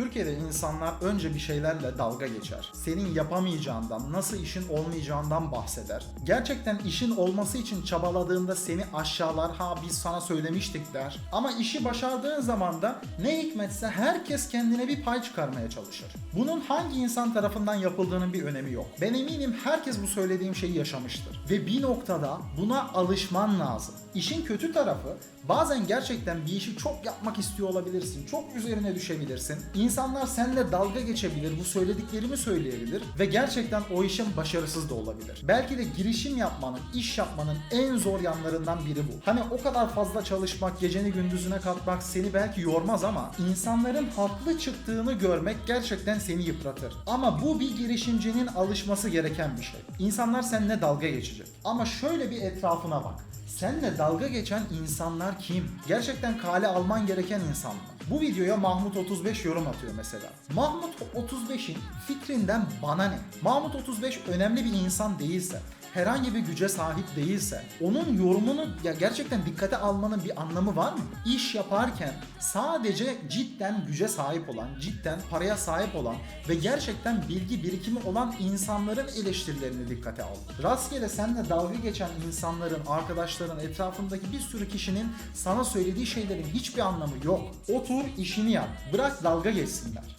Türkiye'de insanlar önce bir şeylerle dalga geçer. Senin yapamayacağından, nasıl işin olmayacağından bahseder. Gerçekten işin olması için çabaladığında seni aşağılar, ha biz sana söylemiştik der. Ama işi başardığın zaman da ne hikmetse herkes kendine bir pay çıkarmaya çalışır. Bunun hangi insan tarafından yapıldığının bir önemi yok. Ben eminim herkes bu söylediğim şeyi yaşamıştır. Ve bir noktada buna alışman lazım. İşin kötü tarafı bazen gerçekten bir işi çok yapmak istiyor olabilirsin. Çok üzerine düşebilirsin. İnsanlar seninle dalga geçebilir, bu söylediklerimi söyleyebilir ve gerçekten o işin başarısız da olabilir. Belki de girişim yapmanın, iş yapmanın en zor yanlarından biri bu. Hani o kadar fazla çalışmak, geceni gündüzüne katmak seni belki yormaz ama insanların haklı çıktığını görmek gerçekten seni yıpratır. Ama bu bir girişimcinin alışması gereken bir şey. İnsanlar seninle dalga geçecek. Ama şöyle bir etrafına bak. Seninle dalga geçen insanlar kim? Gerçekten kale alman gereken insanlar. Bu videoya Mahmut 35 yorum atıyor mesela. Mahmut 35'in fikrinden bana ne? Mahmut 35 önemli bir insan değilse, herhangi bir güce sahip değilse onun yorumunu ya gerçekten dikkate almanın bir anlamı var mı? İş yaparken sadece cidden güce sahip olan, cidden paraya sahip olan ve gerçekten bilgi birikimi olan insanların eleştirilerini dikkate al. Rastgele seninle dalga geçen insanların, arkadaşların, etrafındaki bir sürü kişinin sana söylediği şeylerin hiçbir anlamı yok. Otur işini yap. Bırak dalga geçsinler.